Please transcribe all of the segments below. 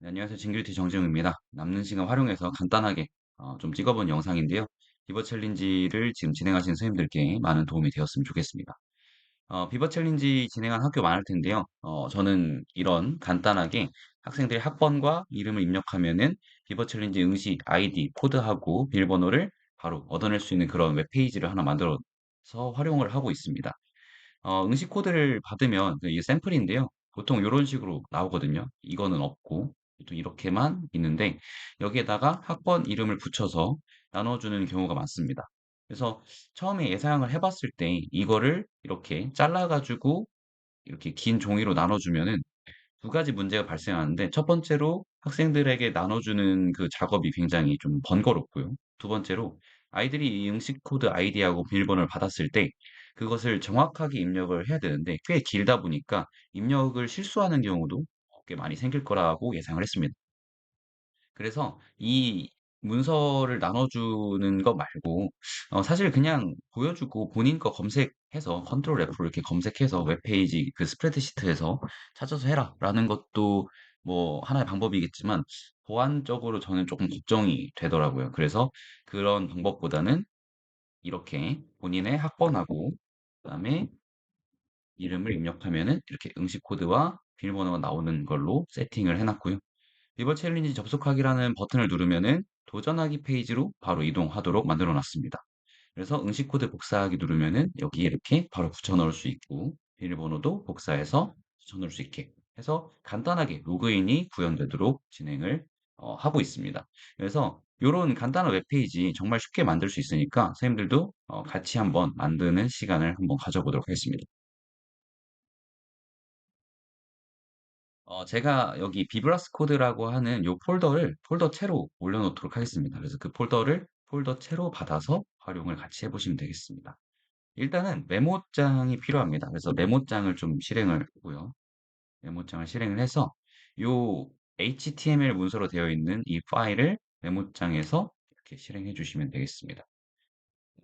네, 안녕하세요. 징글티 정재웅입니다. 남는 시간 활용해서 간단하게 어, 좀 찍어본 영상인데요. 비버 챌린지를 지금 진행하시는 선생님들께 많은 도움이 되었으면 좋겠습니다. 어, 비버 챌린지 진행한 학교 많을 텐데요. 어, 저는 이런 간단하게 학생들이 학번과 이름을 입력하면은 비버 챌린지 응시 아이디, 코드하고 비밀번호를 바로 얻어낼 수 있는 그런 웹페이지를 하나 만들어서 활용을 하고 있습니다. 어, 응시 코드를 받으면 그 이게 샘플인데요. 보통 이런 식으로 나오거든요. 이거는 없고 이렇게만 있는데 여기에다가 학번 이름을 붙여서 나눠주는 경우가 많습니다. 그래서 처음에 예상을 해봤을 때 이거를 이렇게 잘라가지고 이렇게 긴 종이로 나눠주면은 두 가지 문제가 발생하는데 첫 번째로 학생들에게 나눠주는 그 작업이 굉장히 좀 번거롭고요. 두 번째로 아이들이 이 응시 코드 아이디하고 비밀번호를 받았을 때 그것을 정확하게 입력을 해야 되는데 꽤 길다 보니까 입력을 실수하는 경우도 꽤 많이 생길 거라고 예상을 했습니다. 그래서 이 문서를 나눠주는 거 말고 어, 사실 그냥 보여주고 본인 거 검색해서 컨트롤 F로 이렇게 검색해서 웹페이지 그 스프레드시트에서 찾아서 해라 라는 것도 뭐 하나의 방법이겠지만 보안적으로 저는 조금 걱정이 되더라고요. 그래서 그런 방법보다는 이렇게 본인의 학번하고 그다음에 이름을 입력하면은 이렇게 응시 코드와 비밀번호가 나오는 걸로 세팅을 해놨고요. 리버 챌린지 접속하기라는 버튼을 누르면은 도전하기 페이지로 바로 이동하도록 만들어 놨습니다. 그래서 응시 코드 복사하기 누르면은 여기 이렇게 바로 붙여 넣을 수 있고 비밀번호도 복사해서 붙여 넣을 수 있게 해서 간단하게 로그인이 구현되도록 진행을 어, 하고 있습니다. 그래서 이런 간단한 웹페이지 정말 쉽게 만들 수 있으니까 선생님들도 어, 같이 한번 만드는 시간을 한번 가져보도록 하겠습니다. 어, 제가 여기 비브라스 코드라고 하는 요 폴더를 폴더 채로 올려놓도록 하겠습니다. 그래서 그 폴더를 폴더 채로 받아서 활용을 같이 해보시면 되겠습니다. 일단은 메모장이 필요합니다. 그래서 메모장을 좀 실행을 하고요. 메모장을 실행을 해서 요 HTML 문서로 되어 있는 이 파일을 메모장에서 이렇게 실행해 주시면 되겠습니다.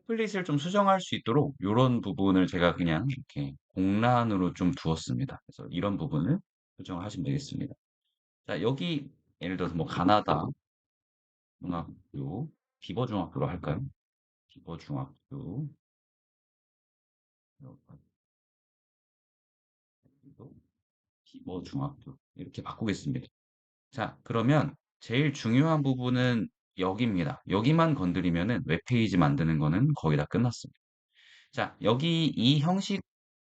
템플릿을 좀 수정할 수 있도록 이런 부분을 제가 그냥 이렇게 공란으로 좀 두었습니다. 그래서 이런 부분을 수정을 하시면 되겠습니다. 자, 여기 예를 들어서 뭐 가나다 중학교 비버 중학교로 할까요? 비버 중학교 비버 중학교 이렇게 바꾸겠습니다. 자, 그러면 제일 중요한 부분은 여기입니다. 여기만 건드리면은 웹페이지 만드는 거는 거의 다 끝났습니다. 자, 여기 이 형식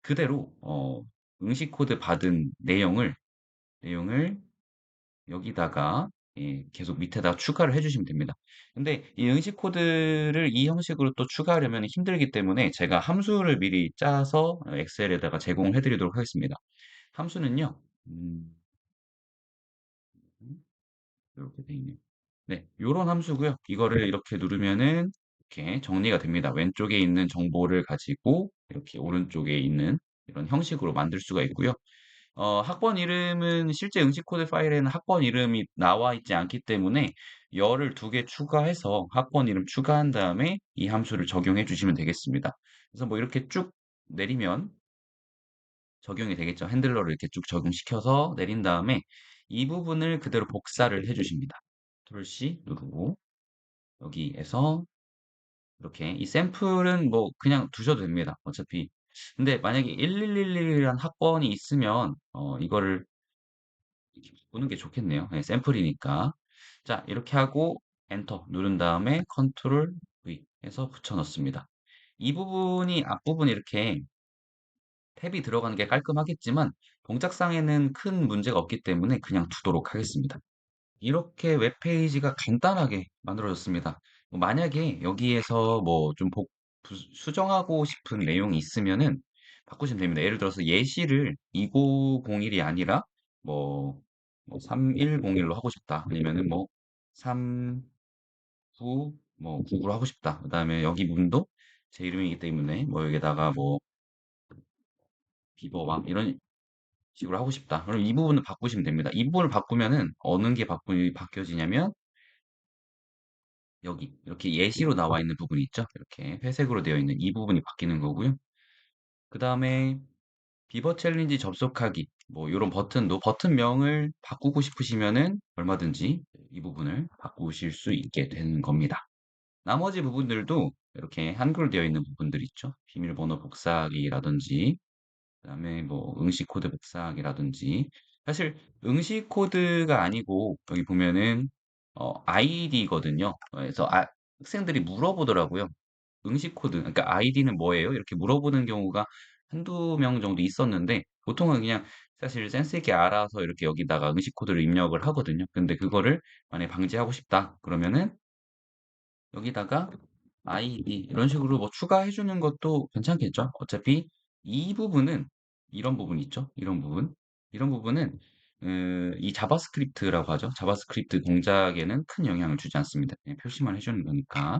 그대로 어, 응시 코드 받은 내용을 내용을 여기다가 예, 계속 밑에다 추가를 해주시면 됩니다. 근데 이 응시 코드를 이 형식으로 또 추가하려면 힘들기 때문에 제가 함수를 미리 짜서 엑셀에다가 제공을 해드리도록 하겠습니다. 함수는요, 음, 이렇게 돼 있네요. 네, 요런 함수고요. 이거를 이렇게 누르면은 이렇게 정리가 됩니다. 왼쪽에 있는 정보를 가지고 이렇게 오른쪽에 있는 이런 형식으로 만들 수가 있고요. 어, 학번 이름은 실제 응시 코드 파일에는 학번 이름이 나와 있지 않기 때문에 열을 두 개 추가해서 학번 이름 추가한 다음에 이 함수를 적용해 주시면 되겠습니다. 그래서 뭐 이렇게 쭉 내리면 적용이 되겠죠. 핸들러를 이렇게 쭉 적용시켜서 내린 다음에 이 부분을 그대로 복사를 해 주십니다. 컨트롤 C 누르고 여기에서 이렇게 이 샘플은 뭐 그냥 두셔도 됩니다. 어차피 근데 만약에 1111이라는 학번이 있으면 어, 이거를 보는 게 좋겠네요. 네, 샘플이니까. 자, 이렇게 하고 엔터 누른 다음에 컨트롤 V 해서 붙여 넣습니다. 이 부분이 앞부분 이렇게 탭이 들어가는 게 깔끔하겠지만 동작상에는 큰 문제가 없기 때문에 그냥 두도록 하겠습니다. 이렇게 웹페이지가 간단하게 만들어졌습니다. 뭐 만약에 여기에서 뭐 좀 수정하고 싶은 내용이 있으면은 바꾸시면 됩니다. 예를 들어서 예시를 2901이 아니라 뭐, 뭐 3101로 하고 싶다. 아니면은 뭐 39, 뭐 99로 하고 싶다. 그 다음에 여기 문도 제 이름이기 때문에 뭐 여기다가 뭐 비버왕 이런 식으로 하고 싶다. 그럼 이 부분을 바꾸시면 됩니다. 이 부분을 바꾸면은 어느 게 바꾸, 바뀌어지냐면 여기 이렇게 예시로 나와 있는 부분이 있죠. 이렇게 회색으로 되어 있는 이 부분이 바뀌는 거고요. 그 다음에 비버 챌린지 접속하기 뭐 이런 버튼도 버튼명을 바꾸고 싶으시면은 얼마든지 이 부분을 바꾸실 수 있게 되는 겁니다. 나머지 부분들도 이렇게 한글로 되어 있는 부분들 있죠. 비밀번호 복사하기라든지 그 다음에 뭐 응시 코드 복사하기라든지 사실 응시 코드가 아니고 여기 보면은 어 아이디거든요. 그래서 아 학생들이 물어보더라고요. 응시 코드 그러니까 "아이디는 뭐예요?" 이렇게 물어보는 경우가 한두 명 정도 있었는데 보통은 그냥 사실 센스 있게 알아서 이렇게 여기다가 응시 코드를 입력을 하거든요. 근데 그거를 만약에 방지하고 싶다 그러면은 여기다가 아이디 이런 식으로 뭐 추가해 주는 것도 괜찮겠죠. 어차피 이 부분은 이런 부분 있죠. 이런 부분. 이런 부분은 음 이 자바스크립트라고 하죠. 자바스크립트 동작에는 큰 영향을 주지 않습니다. 그냥 표시만 해 주는 거니까.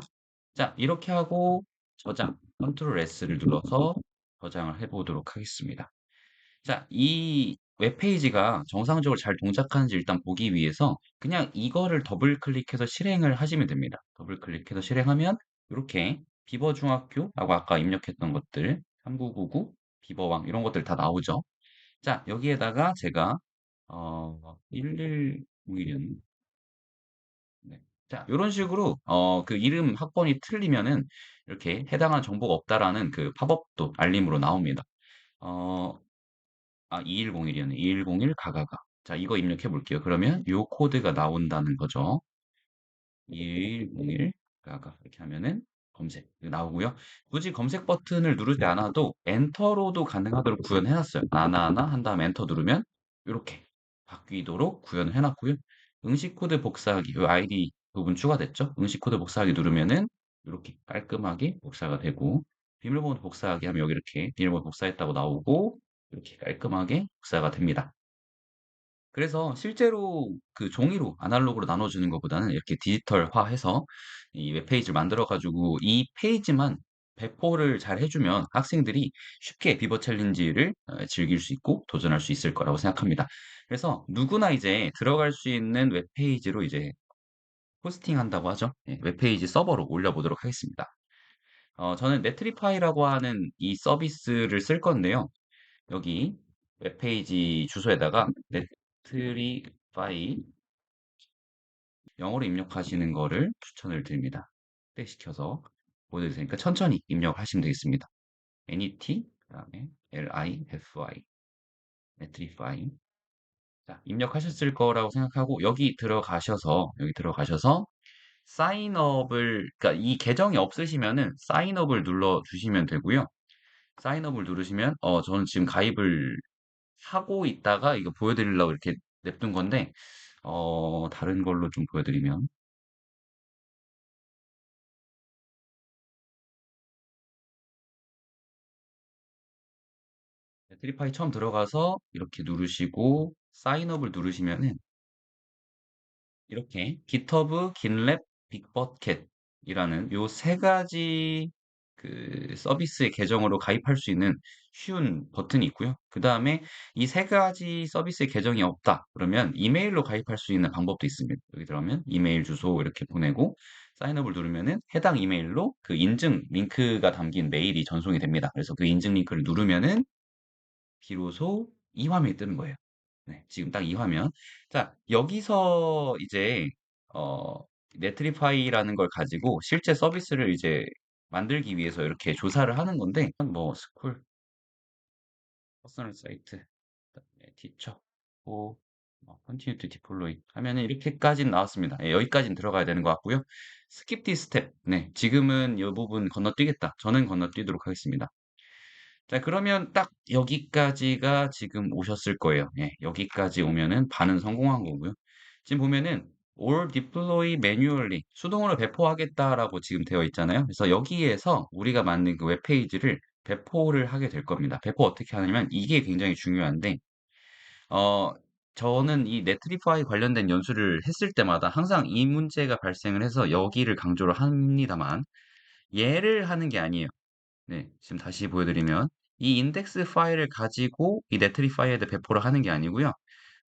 자 이렇게 하고 저장 컨트롤 S를 눌러서 저장을 해 보도록 하겠습니다. 자, 이 웹페이지가 정상적으로 잘 동작하는지 일단 보기 위해서 그냥 이거를 더블 클릭해서 실행을 하시면 됩니다. 더블 클릭해서 실행하면 이렇게 비버중학교라고 아까 입력했던 것들 3999 비버왕 이런 것들 다 나오죠. 자, 여기에다가 제가 어 1101은 네. 자, 요런 식으로 어 그 이름 학번이 틀리면은 이렇게 해당하는 정보가 없다라는 그 팝업도 알림으로 나옵니다. 어 아 2101이었네. 2101 가가가. 자 이거 입력해 볼게요. 그러면 요 코드가 나온다는 거죠. 2101 가가 이렇게 하면은 검색 나오고요. 굳이 검색 버튼을 누르지 않아도 엔터로도 가능하도록 구현해 놨어요. 하나하나 한 다음에 엔터 누르면 요렇게 바뀌도록 구현을 해 놨고요. 응시 코드 복사하기 요 아이디 부분 추가됐죠? 응시 코드 복사하기 누르면은 요렇게 깔끔하게 복사가 되고 비밀번호 복사하기 하면 여기 이렇게 비밀번호 복사했다고 나오고 이렇게 깔끔하게 복사가 됩니다. 그래서 실제로 그 종이로 아날로그로 나눠주는 것보다는 이렇게 디지털화해서 이 웹페이지를 만들어 가지고 이 페이지만 배포를 잘 해주면 학생들이 쉽게 비버 챌린지를 어, 즐길 수 있고 도전할 수 있을 거라고 생각합니다. 그래서 누구나 이제 들어갈 수 있는 웹페이지로 이제 호스팅 한다고 하죠. 예, 웹페이지 서버로 올려보도록 하겠습니다. 어, 저는 네트리파이라고 하는 이 서비스를 쓸 건데요. 여기 웹페이지 주소에다가 네트리파이 영어로 입력하시는 거를 추천을 드립니다. 확대시켜서 보여드릴 테니까 천천히 입력을 하시면 되겠습니다. net 그다음에 lify netlify 자, 입력하셨을 거라고 생각하고 여기 들어가셔서 여기 들어가셔서 사인업을 그러니까 이 계정이 없으시면은 사인업을 눌러 주시면 되고요. 사인업을 누르시면 어 저는 지금 가입을 하고 있다가 이거 보여드리려고 이렇게 냅둔 건데 어 다른 걸로 좀 보여드리면 트리파이 처음 들어가서 이렇게 누르시고 사인업을 누르시면은 이렇게 GitHub, GitLab, 빅버켓이라는 요 세 가지 그 서비스의 계정으로 가입할 수 있는 쉬운 버튼이 있고요. 그 다음에 이 세 가지 서비스의 계정이 없다. 그러면 이메일로 가입할 수 있는 방법도 있습니다. 여기 들어가면 이메일 주소 이렇게 보내고 사인업을 누르면은 해당 이메일로 그 인증 링크가 담긴 메일이 전송이 됩니다. 그래서 그 인증 링크를 누르면은 비로소 이 화면이 뜨는 거예요. 네, 지금 딱 이 화면. 자, 여기서 이제 어, 네트리파이라는 걸 가지고 실제 서비스를 이제 만들기 위해서 이렇게 조사를 하는 건데 뭐 스쿨, 퍼스널 사이트, 그다음에 티처, 뭐 컨티뉴 투 디플로이 하면은 이렇게까지는 나왔습니다. 예, 여기까지는 들어가야 되는 것 같고요. 스킵 디 스텝. 네, 지금은 이 부분 건너뛰겠다. 저는 건너뛰도록 하겠습니다. 자, 그러면 딱 여기까지가 지금 오셨을 거예요. 예, 여기까지 오면은 반은 성공한 거고요. 지금 보면은 all deploy manually 수동으로 배포하겠다라고 지금 되어 있잖아요. 그래서 여기에서 우리가 만든 그 웹페이지를 배포를 하게 될 겁니다. 배포 어떻게 하냐면 이게 굉장히 중요한데 어 저는 이 네트리파이 관련된 연수를 했을 때마다 항상 이 문제가 발생을 해서 여기를 강조를 합니다만 얘를 하는 게 아니에요. 네, 지금 다시 보여드리면 이 인덱스 파일을 가지고 이 네트리파이에 배포를 하는 게 아니고요.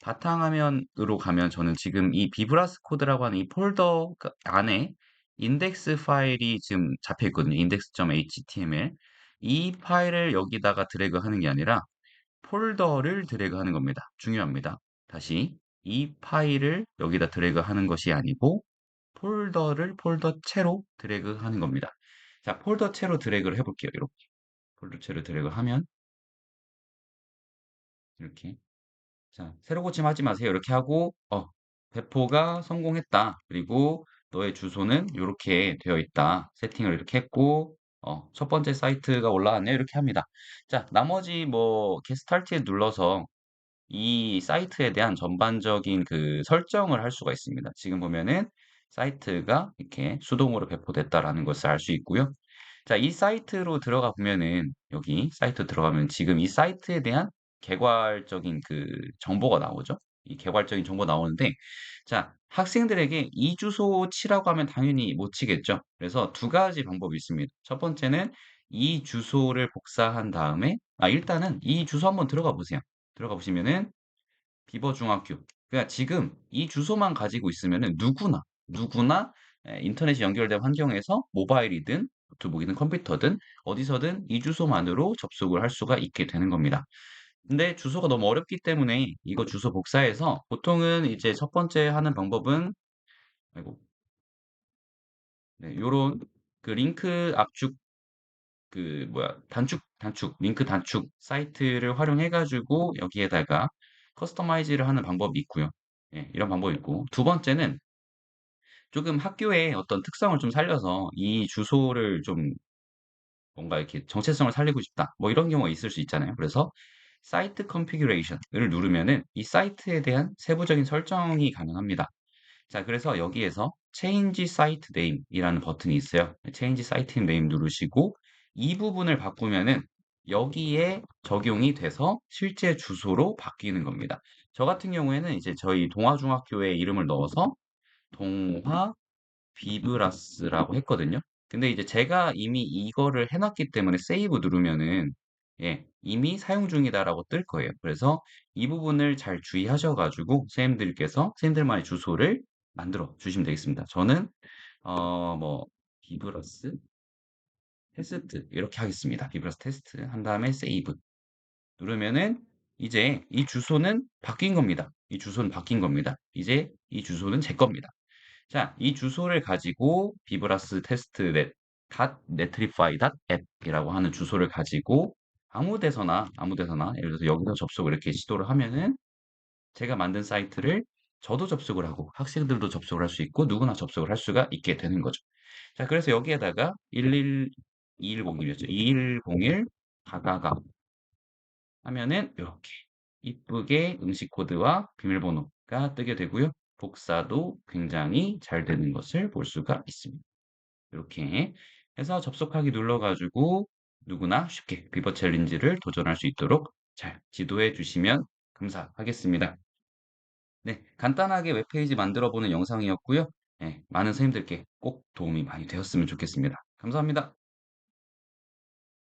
바탕화면으로 가면 저는 지금 이 비브라스 코드라고 하는 이 폴더 그 안에 인덱스 파일이 지금 잡혀 있거든요. index.html 이 파일을 여기다가 드래그 하는 게 아니라 폴더를 드래그 하는 겁니다. 중요합니다. 다시 이 파일을 여기다 드래그 하는 것이 아니고 폴더를 폴더체로 드래그 하는 겁니다. 자, 폴더체로 드래그를 해볼게요. 이렇게 폴더체로 드래그 하면 이렇게 자, 새로 고침하지 마세요. 이렇게 하고 어, 배포가 성공했다. 그리고 너의 주소는 이렇게 되어 있다. 세팅을 이렇게 했고 어, 첫 번째 사이트가 올라왔네요. 이렇게 합니다. 자, 나머지 뭐 게스트할트에 눌러서 이 사이트에 대한 전반적인 그 설정을 할 수가 있습니다. 지금 보면은 사이트가 이렇게 수동으로 배포됐다라는 것을 알 수 있고요. 자, 이 사이트로 들어가 보면은 여기 사이트 들어가면 지금 이 사이트에 대한 개괄적인 그 정보가 나오죠. 이 개괄적인 정보 나오는데 자, 학생들에게 이 주소 치라고 하면 당연히 못 치겠죠. 그래서 두 가지 방법이 있습니다. 첫 번째는 이 주소를 복사한 다음에 아 일단은 이 주소 한번 들어가 보세요. 들어가 보시면은 비버 중학교. 그러니까 지금 이 주소만 가지고 있으면은 누구나 누구나 에, 인터넷이 연결된 환경에서 모바일이든 노트북이든 컴퓨터든 어디서든 이 주소만으로 접속을 할 수가 있게 되는 겁니다. 근데 주소가 너무 어렵기 때문에 이거 주소 복사해서 보통은 이제 첫 번째 하는 방법은 아이고 네, 요런 그 링크 압축 그 뭐야 단축 단축 링크 단축 사이트를 활용해 가지고 여기에다가 커스터마이즈를 하는 방법이 있고요. 예, 이런 방법이 있고 두 번째는 조금 학교의 어떤 특성을 좀 살려서 이 주소를 좀 뭔가 이렇게 정체성을 살리고 싶다. 뭐 이런 경우가 있을 수 있잖아요. 그래서 사이트 컨피규레이션을 누르면은 이 사이트에 대한 세부적인 설정이 가능합니다. 자, 그래서 여기에서 Change Site Name이라는 버튼이 있어요. Change Site Name 누르시고 이 부분을 바꾸면은 여기에 적용이 돼서 실제 주소로 바뀌는 겁니다. 저 같은 경우에는 이제 저희 동화중학교의 이름을 넣어서 동화 비브라스라고 했거든요. 근데 이제 제가 이미 이거를 해놨기 때문에 세이브 누르면은 예, 이미 사용 중이다라고 뜰 거예요. 그래서 이 부분을 잘 주의하셔가지고 선생님들께서 선생님들만의 주소를 만들어 주시면 되겠습니다. 저는 어 뭐 비브라스 테스트 이렇게 하겠습니다. 비브라스 테스트 한 다음에 세이브 누르면은 이제 이 주소는 바뀐 겁니다. 이 주소는 바뀐 겁니다. 이제 이 주소는 제 겁니다. 자, 이 주소를 가지고 비브라스 테스트 넷 netlify.app이라고 하는 주소를 가지고 아무 데서나 아무 데서나 예를 들어서 여기서 접속을 이렇게 시도를 하면은 제가 만든 사이트를 저도 접속을 하고 학생들도 접속을 할 수 있고 누구나 접속을 할 수가 있게 되는 거죠. 자, 그래서 여기에다가 11 2101이었죠. 2101 가가가 하면은 이렇게 이쁘게 응시 코드와 비밀번호가 뜨게 되고요. 복사도 굉장히 잘 되는 것을 볼 수가 있습니다. 이렇게 해서 접속하기 눌러가지고 누구나 쉽게 비버 챌린지를 도전할 수 있도록 잘 지도해 주시면 감사하겠습니다. 네, 간단하게 웹페이지 만들어 보는 영상이었고요. 네, 많은 선생님들께 꼭 도움이 많이 되었으면 좋겠습니다. 감사합니다.